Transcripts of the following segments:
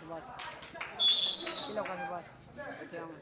மண்டை மறைக்கும் சுபாஷ் கீழே உட்காந்து சுபாஷ் வச்சுக்காம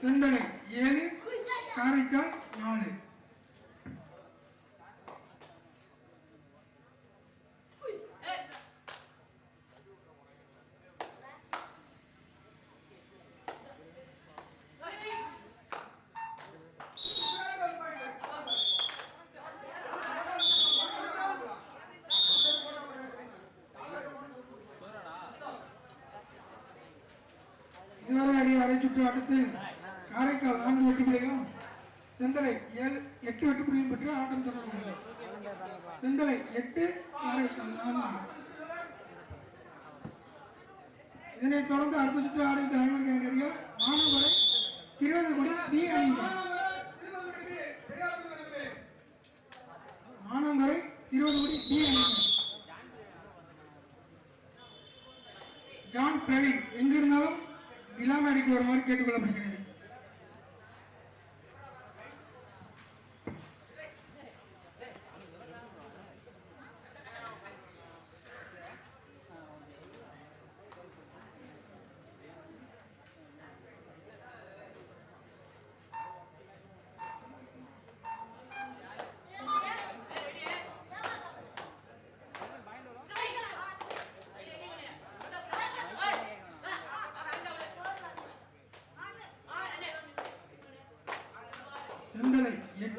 சிந்தனை ஏழு காரைக்கால் நாலு. இதுவரை அடி அரை சுற்று காரைக்கால் நான்கு எட்டு பிள்ளைகளும் செந்தலை ஏழு எட்டு எட்டு புள்ளியும் பெற்று ஆட்டம் தொடர்கிறது செந்தலை எட்டு இதனைத் தொடர்ந்து அடுத்த சுற்று ஆடை தலைவர் மாணவரை இருபது கோடி பி அணியினர். மாணவரை இருபது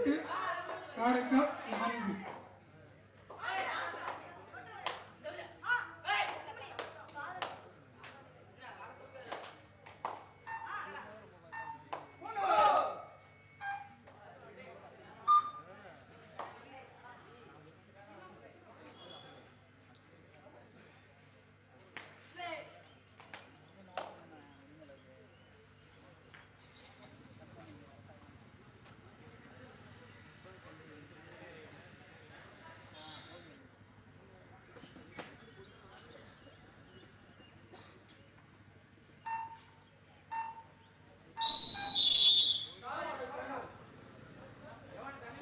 செந்தலை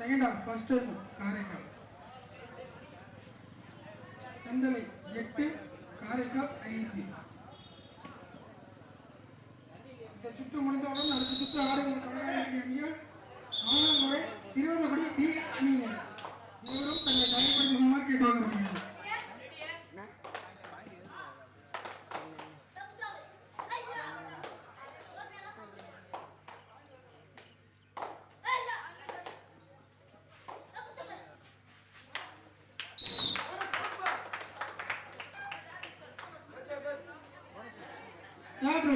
సెకండ్ ఫస్ట్ టైం కార్యక్రమం. யாரு?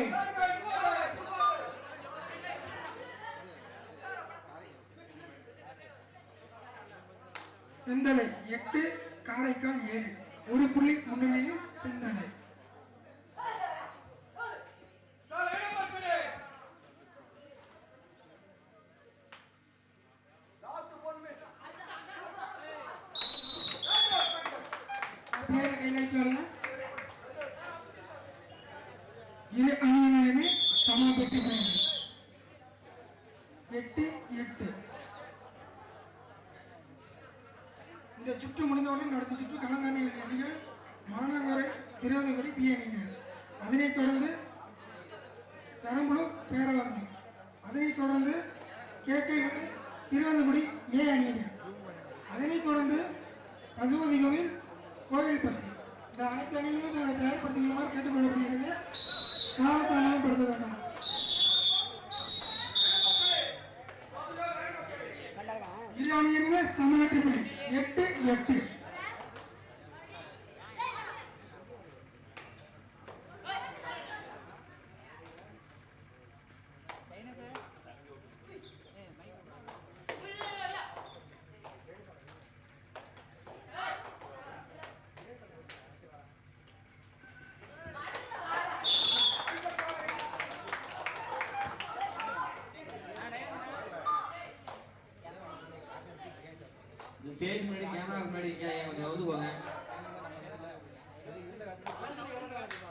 வெந்தலை எட்டு காரைக்கால் ஏழு. ஒரு புள்ளி முன்னிலையும் மானங்கரை திருவதகுடி பி அதனைத் தொடர்ந்து பெரம்பலூர் பேரவரணி அதனைத் தொடர்ந்து கேகே திருவந்தங்குடி ஏ. அணியினர். அதனைத் தொடர்ந்து பசுபதி கோவில் கோவில்பட்டி. இந்த அனைத்து அணிகளும் தங்களை தயார்படுத்திக் கொள்ளுமாறு கேட்டுக்கொள்ளப்படுகிறது. காலத்தாமதப்படுத்த வேண்டாம். நல்லா இருக்கான் இரு எட்டு எட்டு இந்த ஸ்டேஜ் முன்னாடி கேமரா முன்னாடி கொஞ்சம் நவுந்து போங்க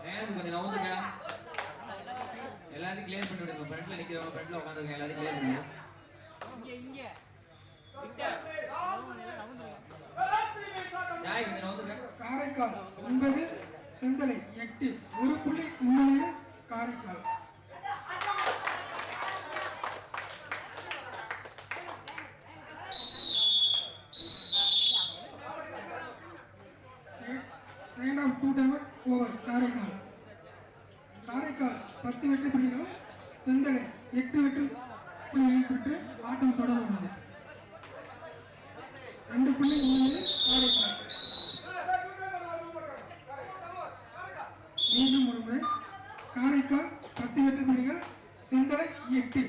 டைனஸ் கொஞ்சம் நவுந்துங்க. எல்லாத்தையும் கிளியர் பண்ணி விடுங்க. ஃப்ரண்ட்ல நிக்கிறவங்க ஃப்ரண்ட்ல உட்காந்துருங்க எல்லாத்தையும் கிளியர் பண்ணுங்க இங்க இங்க. காரைக்கால் ஒன்பது செந்தலை எட்டு. ஒரு புள்ளி முன்னிலையில் Karaikal. Second half two tower over Karaikal. Karaikal பத்து வெற்றி புள்ளிகளும் செந்தலை எட்டு வெற்றி புள்ளிகளும் பெற்று ஆட்டம் தொடர உள்ளது ரெண்டு புள்ளி முன்னிலையில் காரைக்கால். மீண்டும் ஒரு முறை காரைக்கால் பத்து வெற்றி புள்ளிகள் செந்தலை எட்டு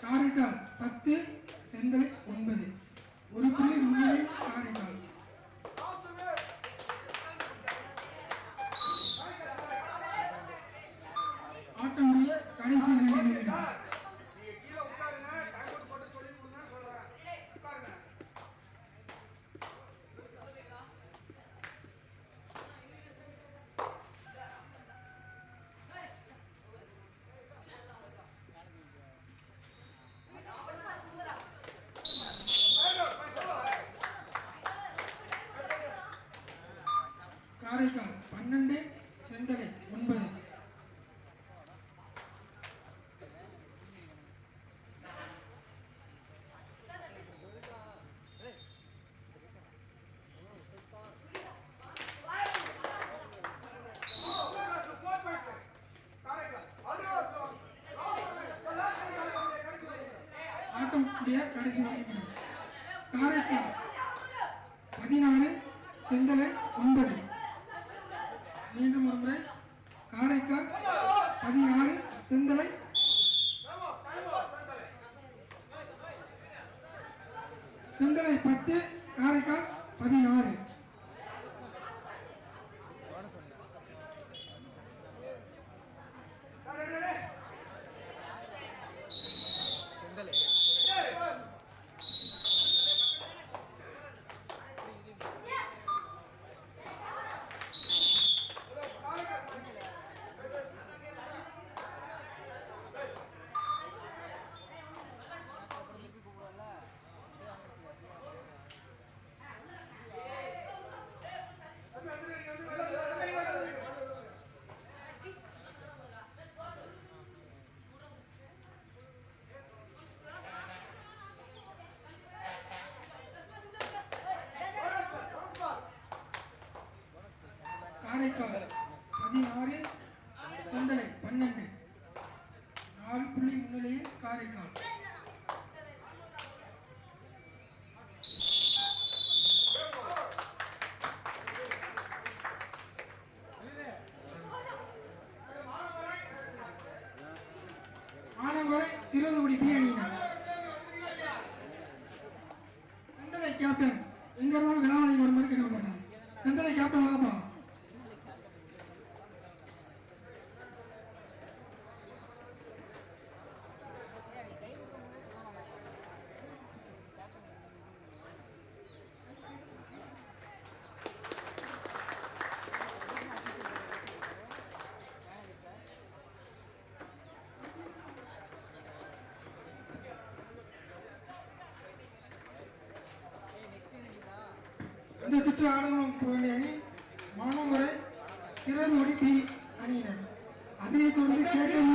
காரைக்கால் பத்து செந்தலை ஒன்பது ஒரு புள்ளி முன்னிலை காரைக்கால் ஆட்டமுடைய கடைசி இரண்டு நிமிடங்கள் காரைக்கால் பன்னெண்டு செந்தலை ஒன்பது ஆட்டம் உடைய கடைசி காரைக்கால் பதினாறு செந்தலை ஒன்பது மீண்டும் ஒரு முறை காரைக்கால் பதினாறு செந்தலை செந்தலை பத்து காரைக்கால் பதினாறு. காரைக்கால் பதினாறு சந்தனை பன்னெண்டு. நாலு புள்ளி முன்னிலையில் காரைக்கால். ஆனங்குறை திருவதுகுடி பி அணியினர். இந்த சுற்று ஆடுகளும் போக வேண்டிய அணி மானங்குறை திருவதுகுடி பி அணியினர். அதனைத் தொடர்ந்து கேட்டூர்